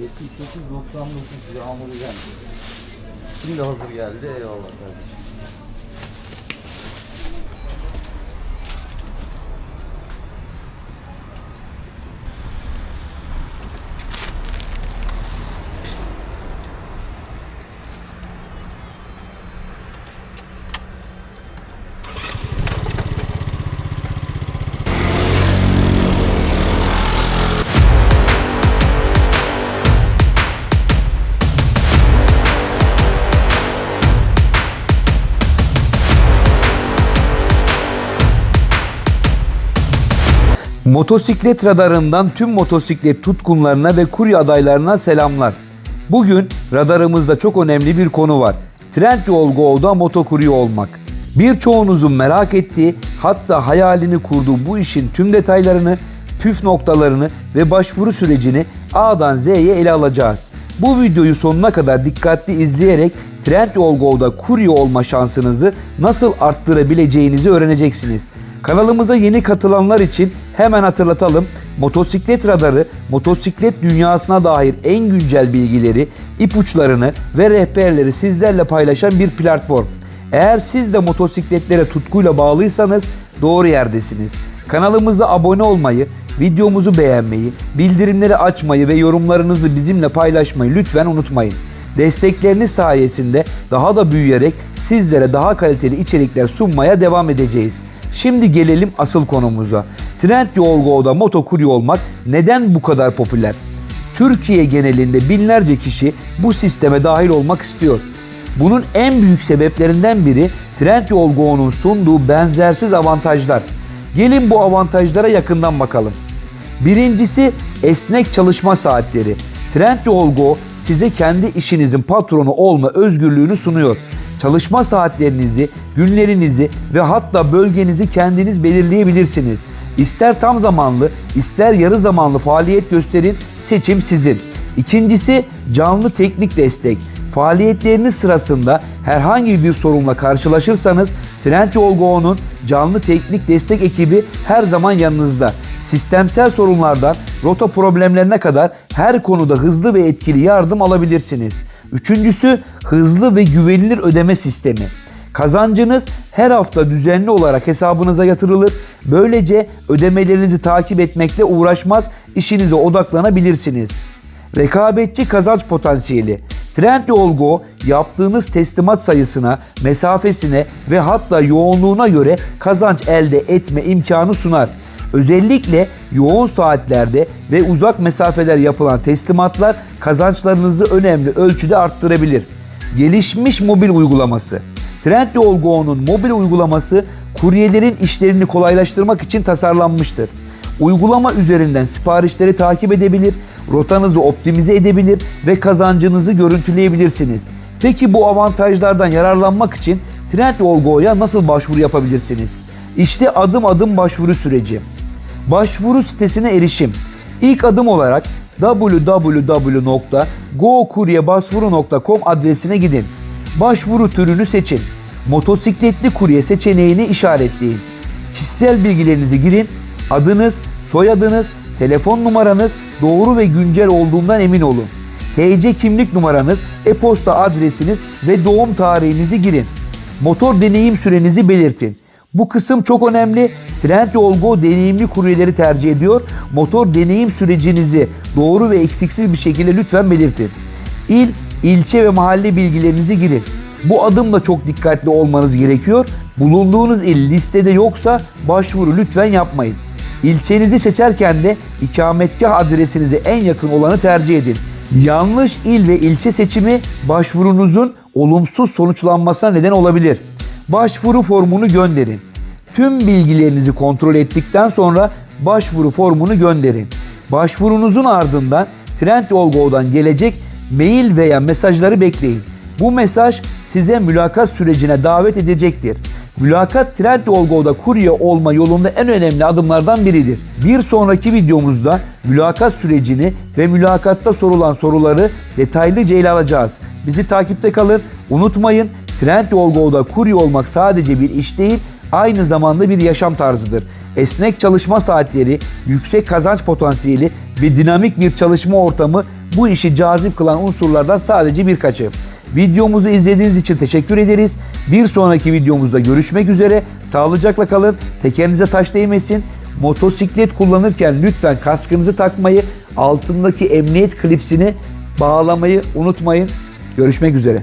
78-99 yağmuru geldi. Şimdi hazır geldi. Eyvallah kardeşim. Motosiklet radarından tüm motosiklet tutkunlarına ve kurye adaylarına selamlar. Bugün radarımızda çok önemli bir konu var. Trendyol Go'da motokurye olmak. Birçoğunuzun merak ettiği hatta hayalini kurduğu bu işin tüm detaylarını, püf noktalarını ve başvuru sürecini A'dan Z'ye ele alacağız. Bu videoyu sonuna kadar dikkatli izleyerek Trendyol Go'da kurye olma şansınızı nasıl arttırabileceğinizi öğreneceksiniz. Kanalımıza yeni katılanlar için hemen hatırlatalım. Motosiklet radarı, motosiklet dünyasına dair en güncel bilgileri, ipuçlarını ve rehberleri sizlerle paylaşan bir platform. Eğer siz de motosikletlere tutkuyla bağlıysanız doğru yerdesiniz. Kanalımıza abone olmayı, videomuzu beğenmeyi, bildirimleri açmayı ve yorumlarınızı bizimle paylaşmayı lütfen unutmayın. Destekleriniz sayesinde daha da büyüyerek sizlere daha kaliteli içerikler sunmaya devam edeceğiz. Şimdi gelelim asıl konumuza. Trendyol Go'da motokurye olmak neden bu kadar popüler? Türkiye genelinde binlerce kişi bu sisteme dahil olmak istiyor. Bunun en büyük sebeplerinden biri Trendyol Go'nun sunduğu benzersiz avantajlar. Gelin bu avantajlara yakından bakalım. Birincisi esnek çalışma saatleri. Trendyol Go size kendi işinizin patronu olma özgürlüğünü sunuyor. Çalışma saatlerinizi, günlerinizi ve hatta bölgenizi kendiniz belirleyebilirsiniz. İster tam zamanlı, ister yarı zamanlı faaliyet gösterin, seçim sizin. İkincisi canlı teknik destek. Faaliyetleriniz sırasında herhangi bir sorunla karşılaşırsanız Trendyol Go'nun canlı teknik destek ekibi her zaman yanınızda. Sistemsel sorunlardan rota problemlerine kadar her konuda hızlı ve etkili yardım alabilirsiniz. Üçüncüsü hızlı ve güvenilir ödeme sistemi. Kazancınız her hafta düzenli olarak hesabınıza yatırılır. Böylece ödemelerinizi takip etmekle uğraşmaz, işinize odaklanabilirsiniz. Rekabetçi kazanç potansiyeli. Trendyol yaptığınız teslimat sayısına, mesafesine ve hatta yoğunluğuna göre kazanç elde etme imkanı sunar. Özellikle yoğun saatlerde ve uzak mesafeler yapılan teslimatlar kazançlarınızı önemli ölçüde arttırabilir. Gelişmiş mobil uygulaması. Trendyol Go'nun mobil uygulaması kuryelerin işlerini kolaylaştırmak için tasarlanmıştır. Uygulama üzerinden siparişleri takip edebilir, rotanızı optimize edebilir ve kazancınızı görüntüleyebilirsiniz. Peki bu avantajlardan yararlanmak için Trendyol Go'ya nasıl başvuru yapabilirsiniz? İşte adım adım başvuru süreci. Başvuru sitesine erişim. İlk adım olarak www.gokuryebasvuru.com adresine gidin. Başvuru türünü seçin. Motosikletli kurye seçeneğini işaretleyin. Kişisel bilgilerinizi girin. Adınız, soyadınız, telefon numaranız doğru ve güncel olduğundan emin olun. TC kimlik numaranız, e-posta adresiniz ve doğum tarihinizi girin. Motor deneyim sürenizi belirtin. Bu kısım çok önemli. Trendyol Go deneyimli kuryeleri tercih ediyor. Motor deneyim sürecinizi doğru ve eksiksiz bir şekilde lütfen belirtin. İl, ilçe ve mahalle bilgilerinizi girin. Bu adımla çok dikkatli olmanız gerekiyor. Bulunduğunuz il listede yoksa başvuru lütfen yapmayın. İlçenizi seçerken de ikametgah adresinize en yakın olanı tercih edin. Yanlış il ve ilçe seçimi başvurunuzun olumsuz sonuçlanmasına neden olabilir. Başvuru formunu gönderin. Tüm bilgilerinizi kontrol ettikten sonra başvuru formunu gönderin. Başvurunuzun ardından Trendyol Go'dan gelecek mail veya mesajları bekleyin. Bu mesaj size mülakat sürecine davet edecektir. Mülakat Trendyol Go'da kurye olma yolunda en önemli adımlardan biridir. Bir sonraki videomuzda mülakat sürecini ve mülakatta sorulan soruları detaylıca ele alacağız. Bizi takipte kalın. Unutmayın Trendyol Go'da kurye olmak sadece bir iş değil, aynı zamanda bir yaşam tarzıdır. Esnek çalışma saatleri, yüksek kazanç potansiyeli ve dinamik bir çalışma ortamı bu işi cazip kılan unsurlardan sadece birkaçı. Videomuzu izlediğiniz için teşekkür ederiz. Bir sonraki videomuzda görüşmek üzere. Sağlıcakla kalın. Tekerinize taş değmesin. Motosiklet kullanırken lütfen kaskınızı takmayı, altındaki emniyet klipsini bağlamayı unutmayın. Görüşmek üzere.